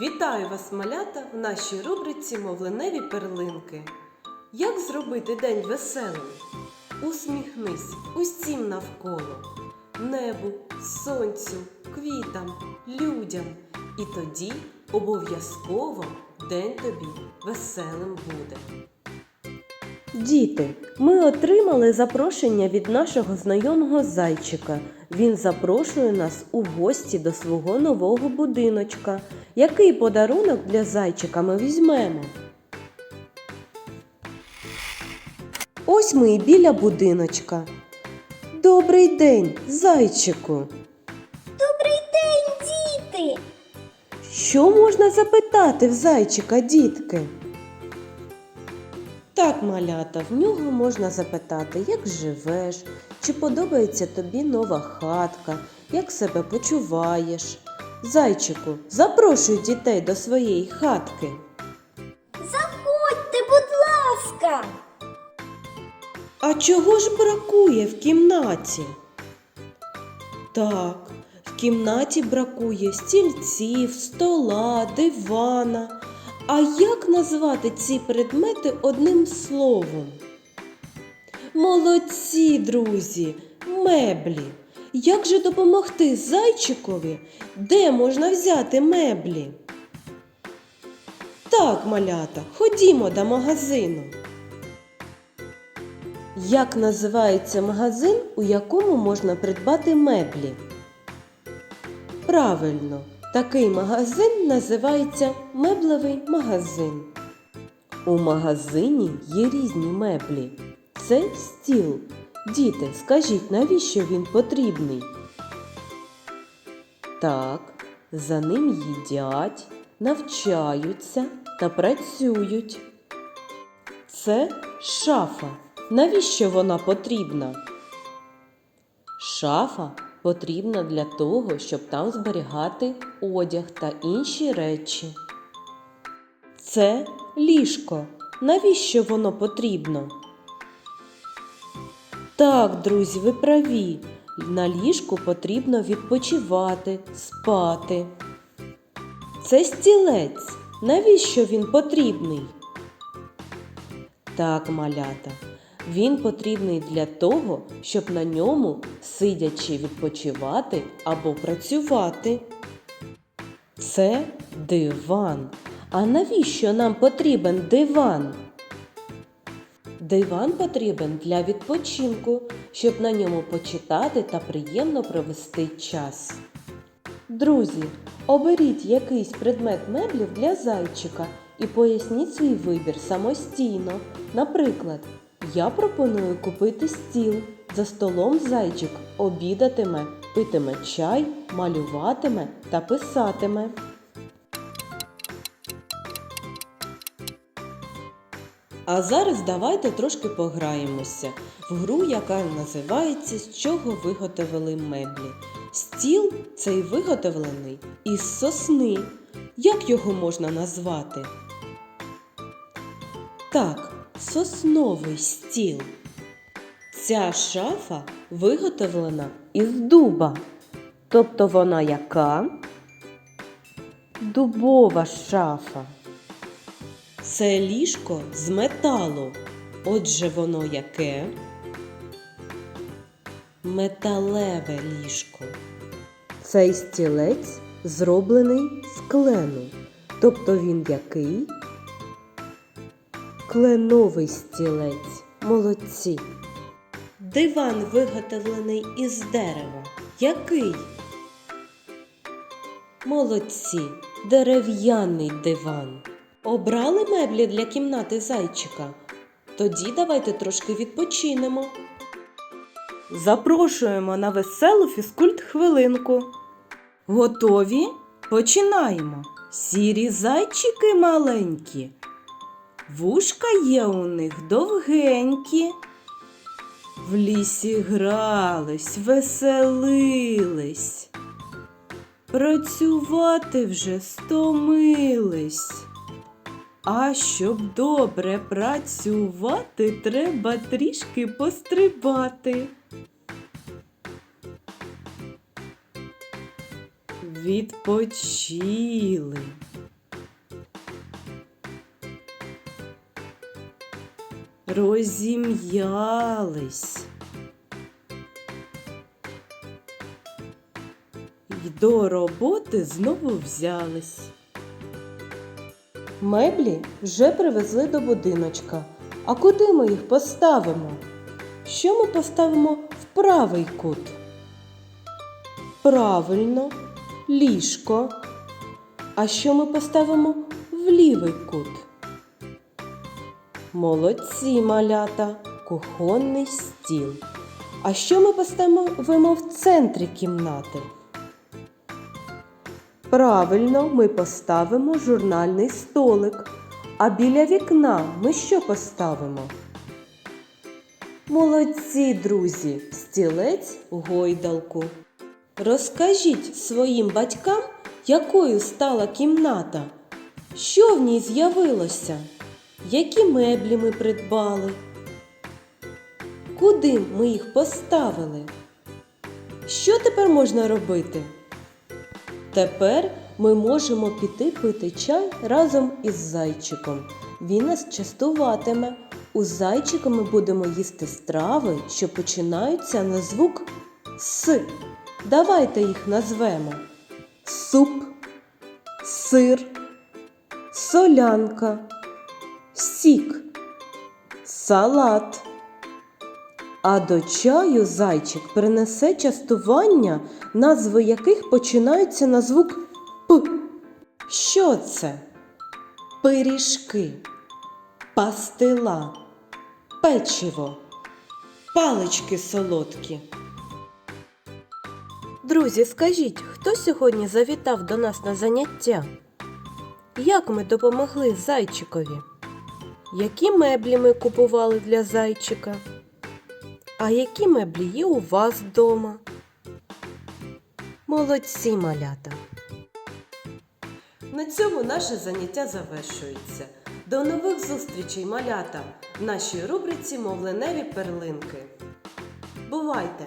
Вітаю вас, малята, в нашій рубриці Мовленеві перлинки. Як зробити день веселим? Усміхнись усім навколо, небу, сонцю, квітам, людям. І тоді обов'язково день тобі веселим буде. Діти, ми отримали запрошення від нашого знайомого зайчика. Він запрошує нас у гості до свого нового будиночка. Який подарунок для зайчика ми візьмемо? Ось ми і біля будиночка. Добрий день, зайчику. Добрий день, діти! Що можна запитати в зайчика, дітки? Так, малята, в нього можна запитати, як живеш, чи подобається тобі нова хатка, як себе почуваєш. Зайчику, запрошуй дітей до своєї хатки. Заходьте, будь ласка! А чого ж бракує в кімнаті? Так, в кімнаті бракує стільців, стола, дивана. А як назвати ці предмети одним словом? Молодці, друзі, меблі. Як же допомогти зайчикові? Де можна взяти меблі? Так, малята, ходімо до магазину. Як називається магазин, у якому можна придбати меблі? Правильно, такий магазин називається меблевий магазин. У магазині є різні меблі. Це стіл. Діти, скажіть, навіщо він потрібний? Так, за ним їдять, навчаються та працюють. Це шафа. Навіщо вона потрібна? Шафа потрібна для того, щоб там зберігати одяг та інші речі. Це ліжко. Навіщо воно потрібно? Так, друзі, ви праві. На ліжку потрібно відпочивати, спати. Це стілець. Навіщо він потрібний? Так, малята. Він потрібний для того, щоб на ньому сидячи відпочивати або працювати. Це диван. А навіщо нам потрібен диван? Диван потрібен для відпочинку, щоб на ньому почитати та приємно провести час. Друзі, оберіть якийсь предмет меблів для зайчика і поясніть свій вибір самостійно. Наприклад, я пропоную купити стіл. За столом зайчик обідатиме, питиме чай, малюватиме та писатиме. А зараз давайте трошки пограємося в гру, яка називається З чого виготовили меблі. Стіл цей виготовлений із сосни. Як його можна назвати? Так, сосновий стіл. Ця шафа виготовлена із дуба. Тобто вона яка? Дубова шафа. Це ліжко з металу. Отже, воно яке? Металеве ліжко. Цей стілець зроблений з клену. Тобто він який? Кленовий стілець. Молодці. Диван виготовлений із дерева. Який? Молодці. Дерев'яний диван. Обрали меблі для кімнати зайчика? Тоді давайте трошки відпочинемо. Запрошуємо на веселу фізкульт хвилинку. Готові? Починаємо. Сірі зайчики маленькі. Вушка є у них довгенькі. В лісі грались, веселились. Працювати вже стомились. А щоб добре працювати, треба трішки пострибати. Відпочили, розім'ялись. І до роботи знову взялись. Меблі вже привезли до будиночка. А куди ми їх поставимо? Що ми поставимо в правий кут? Правильно, ліжко. А що ми поставимо в лівий кут? Молодці малята, кухонний стіл. А що ми поставимо в центрі кімнати? Правильно, ми поставимо журнальний столик. А біля вікна ми що поставимо? Молодці, друзі, стілець гойдалку. Розкажіть своїм батькам, якою стала кімната, що в ній з'явилося, які меблі ми придбали, куди ми їх поставили. Що тепер можна робити? Тепер ми можемо піти пити чай разом із зайчиком. Він нас частуватиме. У зайчика ми будемо їсти страви, що починаються на звук С. Давайте їх назвемо: суп, сир, солянка, сік, салат. А до чаю зайчик принесе частування, назви яких починаються на звук П. Що це? Пиріжки, пастила, печиво, палички солодкі. Друзі, скажіть, хто сьогодні завітав до нас на заняття? Як ми допомогли зайчикові? Які меблі ми купували для зайчика? А які меблі є у вас вдома? Молодці малята! На цьому наше заняття завершується. До нових зустрічей, малята, в нашій рубриці Мовленеві перлинки. Бувайте!